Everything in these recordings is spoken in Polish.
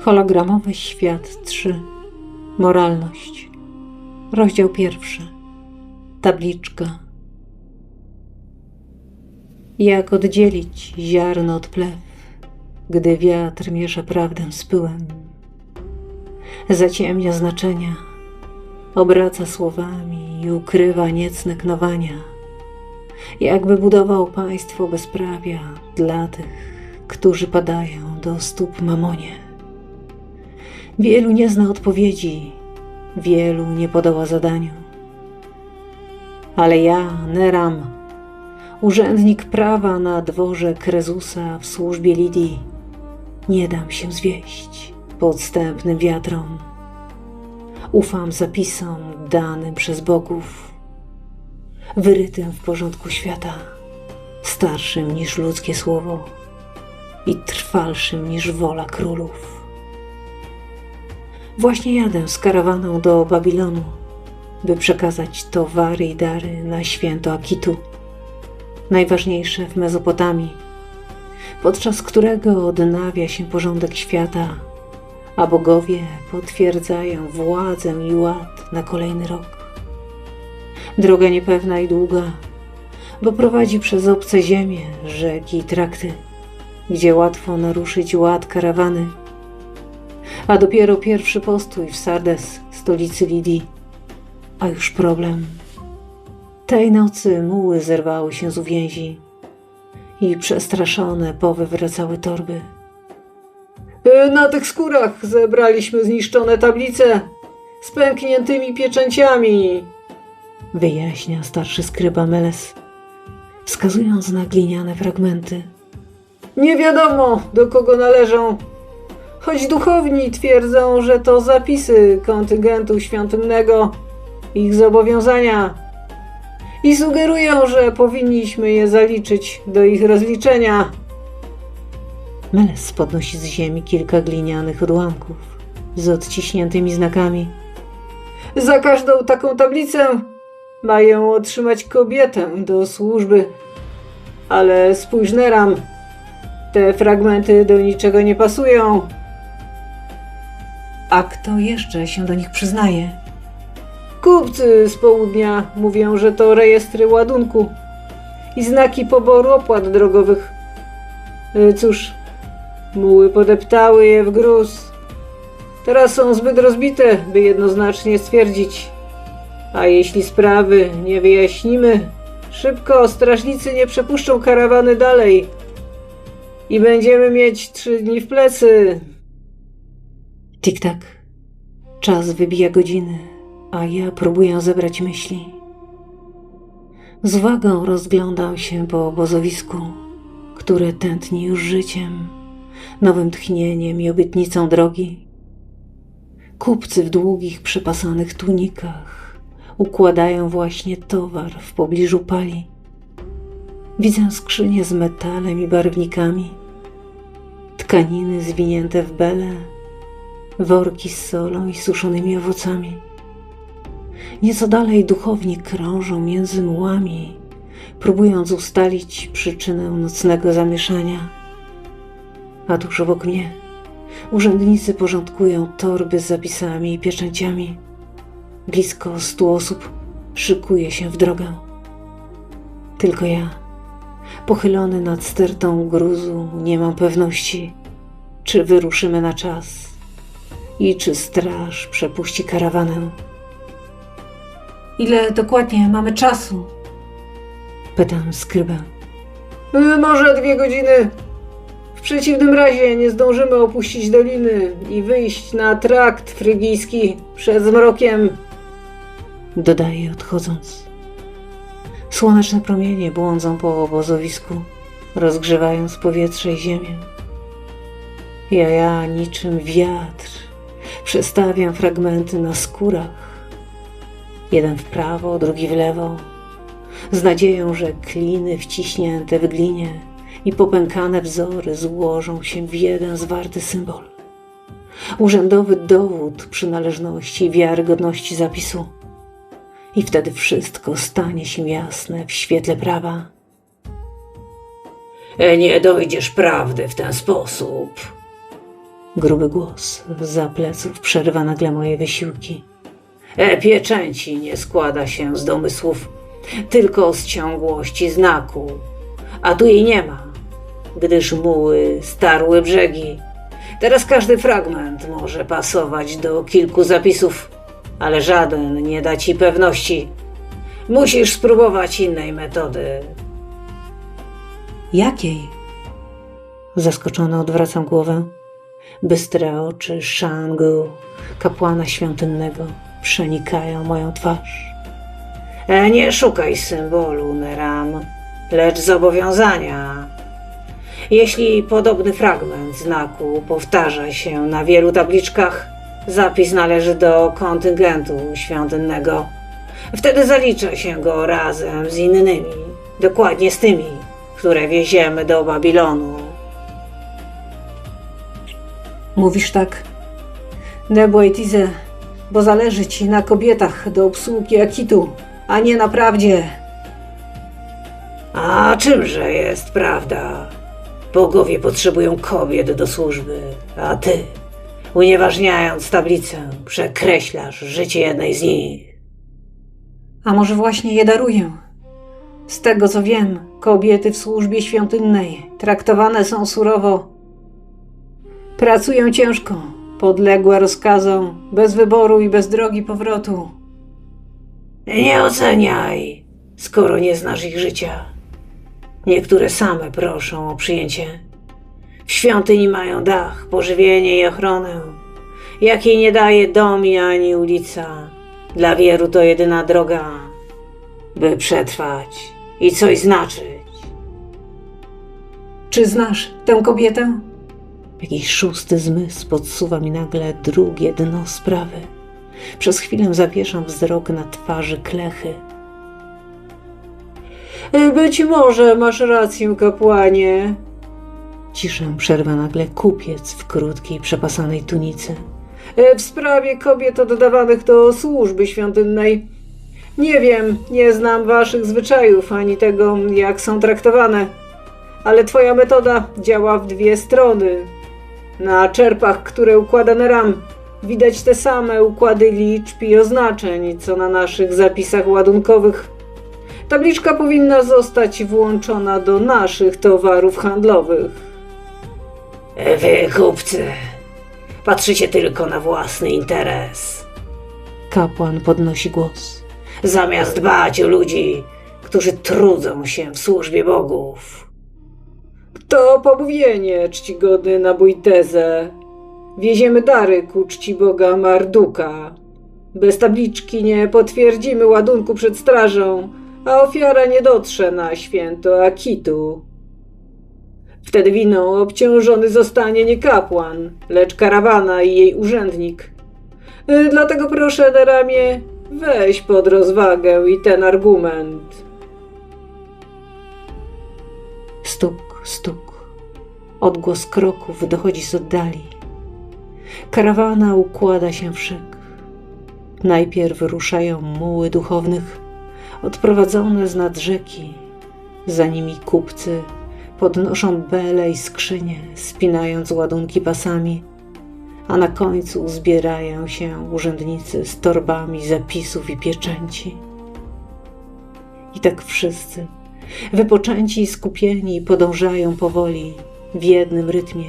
Hologramowy świat 3. Moralność. Rozdział pierwszy. Tabliczka. Jak oddzielić ziarno od plew, gdy wiatr miesza prawdę z pyłem? Zaciemnia znaczenia, obraca słowami i ukrywa niecne knowania. Jakby budował państwo bezprawia dla tych, którzy padają do stóp mamonie. Wielu nie zna odpowiedzi, wielu nie podoła zadaniu. Ale ja, Neram, urzędnik prawa na dworze Krezusa w służbie Lidii, nie dam się zwieść podstępnym wiatrom. Ufam zapisom danym przez bogów, wyrytym w porządku świata, starszym niż ludzkie słowo i trwalszym niż wola królów. Właśnie jadę z karawaną do Babilonu, by przekazać towary i dary na święto Akitu, najważniejsze w Mezopotamii, podczas którego odnawia się porządek świata, a bogowie potwierdzają władzę i ład na kolejny rok. Droga niepewna i długa, bo prowadzi przez obce ziemie, rzeki i trakty, gdzie łatwo naruszyć ład karawany a dopiero pierwszy postój w Sardes, stolicy Lidii. A już problem. Tej nocy muły zerwały się z uwięzi i przestraszone powywracały torby. E, Na tych skórach zebraliśmy zniszczone tablice z pękniętymi pieczęciami. Wyjaśnia starszy skryba Meles, wskazując na gliniane fragmenty. Nie wiadomo, do kogo należą. Choć duchowni twierdzą, że to zapisy kontyngentu świątynnego, ich zobowiązania. I sugerują, że powinniśmy je zaliczyć do ich rozliczenia. Meles podnosi z ziemi kilka glinianych odłamków z odciśniętymi znakami. Za każdą taką tablicę mają otrzymać kobietę do służby. Ale spójrz, Neram, te fragmenty do niczego nie pasują. A kto jeszcze się do nich przyznaje? Kupcy z południa mówią, że to rejestry ładunku i znaki poboru opłat drogowych. E, Cóż, muły podeptały je w gruz. Teraz są zbyt rozbite, by jednoznacznie stwierdzić. A jeśli sprawy nie wyjaśnimy, szybko strażnicy nie przepuszczą karawany dalej. I będziemy mieć trzy dni w plecy. Tik-tak. Czas wybija godziny, a ja próbuję zebrać myśli. Z uwagą rozglądam się po obozowisku, które tętni już życiem, nowym tchnieniem i obietnicą drogi. Kupcy w długich, przepasanych tunikach układają właśnie towar w pobliżu pali. Widzę skrzynie z metalem i barwnikami, tkaniny zwinięte w bele, worki z solą i suszonymi owocami. Nieco dalej duchowni krążą między mułami, próbując ustalić przyczynę nocnego zamieszania. A tuż obok mnie urzędnicy porządkują torby z zapisami i pieczęciami. Blisko stu osób szykuje się w drogę. Tylko ja, pochylony nad stertą gruzu, nie mam pewności, czy wyruszymy na czas i czy straż przepuści karawanę. Ile dokładnie mamy czasu? Pytam skrybę. Y, Może dwie godziny. W przeciwnym razie nie zdążymy opuścić doliny i wyjść na trakt frygijski przed zmrokiem. Dodaje odchodząc. Słoneczne promienie błądzą po obozowisku, rozgrzewając powietrze i ziemię. Ja, ja niczym wiatr przestawiam fragmenty na skórach. Jeden w prawo, drugi w lewo, z nadzieją, że kliny wciśnięte w glinie i popękane wzory złożą się w jeden zwarty symbol. Urzędowy dowód przynależności i wiarygodności zapisu. I wtedy wszystko stanie się jasne w świetle prawa. Nie dojdziesz prawdy w ten sposób. Gruby głos za pleców przerywa nagle moje wysiłki. E, pieczęci nie składa się z domysłów, tylko z ciągłości znaku. A tu jej nie ma, gdyż muły starły brzegi. Teraz każdy fragment może pasować do kilku zapisów, ale żaden nie da ci pewności. Musisz spróbować innej metody. Jakiej? Zaskoczona odwracam głowę. Bystre oczy Shangu, kapłana świątynnego, przenikają moją twarz. E, nie szukaj symbolu, Neram, lecz zobowiązania. Jeśli podobny fragment znaku powtarza się na wielu tabliczkach, zapis należy do kontyngentu świątynnego. Wtedy zalicza się go razem z innymi, dokładnie z tymi, które wieziemy do Babilonu. Mówisz tak? Nebo i Tize, bo zależy ci na kobietach do obsługi Akitu, a nie na prawdzie. A czymże jest prawda? Bogowie potrzebują kobiet do służby, a ty, unieważniając tablicę, przekreślasz życie jednej z nich. A może właśnie je daruję? Z tego co wiem, kobiety w służbie świątynnej traktowane są surowo. Pracują ciężko, podległe rozkazom, bez wyboru i bez drogi powrotu. Nie oceniaj, skoro nie znasz ich życia. Niektóre same proszą o przyjęcie. W świątyni mają dach, pożywienie i ochronę, jakiej nie daje dom i ani ulica. Dla wielu to jedyna droga, by przetrwać i coś znaczyć. Czy znasz tę kobietę? Jakiś szósty zmysł podsuwa mi nagle drugie dno sprawy. Przez chwilę zawieszam wzrok na twarzy klechy. Być może masz rację, kapłanie. Ciszę przerwa nagle kupiec w krótkiej, przepasanej tunicy. W sprawie kobiet oddawanych do służby świątynnej. Nie wiem, nie znam waszych zwyczajów ani tego, jak są traktowane, ale twoja metoda działa w dwie strony. Na czerpach, które układa Neram, widać te same układy liczb i oznaczeń, co na naszych zapisach ładunkowych. Tabliczka powinna zostać włączona do naszych towarów handlowych. Wy, kupcy, patrzycie tylko na własny interes. Kapłan podnosi głos. Zamiast dbać o ludzi, którzy trudzą się w służbie bogów. To pomówienie, czcigodny nabójteze. Wieziemy dary ku czci Boga Marduka. Bez tabliczki nie potwierdzimy ładunku przed strażą, a ofiara nie dotrze na święto Akitu. Wtedy winą obciążony zostanie nie kapłan, lecz karawana i jej urzędnik. Y, Dlatego proszę, Neramie, weź pod rozwagę i ten argument. Stuk. Odgłos kroków dochodzi z oddali. Karawana układa się w szyk. Najpierw ruszają muły duchownych, odprowadzone z nad rzeki. Za nimi kupcy podnoszą bele i skrzynie, spinając ładunki pasami, a na końcu zbierają się urzędnicy z torbami zapisów i pieczęci. I tak wszyscy, wypoczęci i skupieni, podążają powoli w jednym rytmie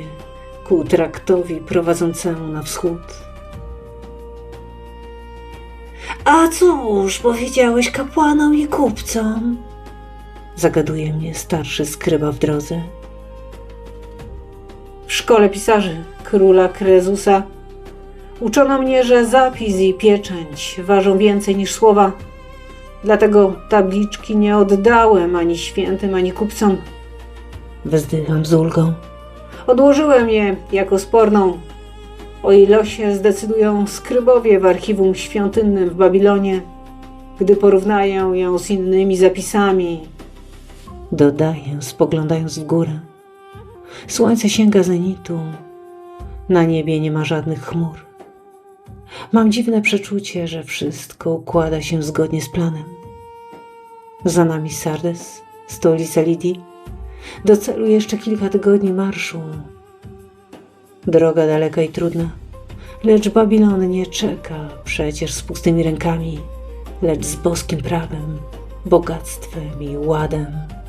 ku traktowi prowadzącemu na wschód. A cóż powiedziałeś kapłanom i kupcom? Zagaduje mnie starszy skryba w drodze. W szkole pisarzy króla Krezusa uczono mnie, że zapis i pieczęć ważą więcej niż słowa. Dlatego tabliczki nie oddałem ani świętym, ani kupcom. Wezdycham z ulgą. Odłożyłem je jako sporną. O jej losie zdecydują skrybowie w archiwum świątynnym w Babilonie, gdy porównają ją z innymi zapisami. Dodaję, spoglądając w górę. Słońce sięga zenitu. Na niebie nie ma żadnych chmur. Mam dziwne przeczucie, że wszystko układa się zgodnie z planem. Za nami Sardes, stolica Lidii. Do celu jeszcze kilka tygodni marszu. Droga daleka i trudna, lecz Babilon nie czeka przecież z pustymi rękami, lecz z boskim prawem, bogactwem i ładem.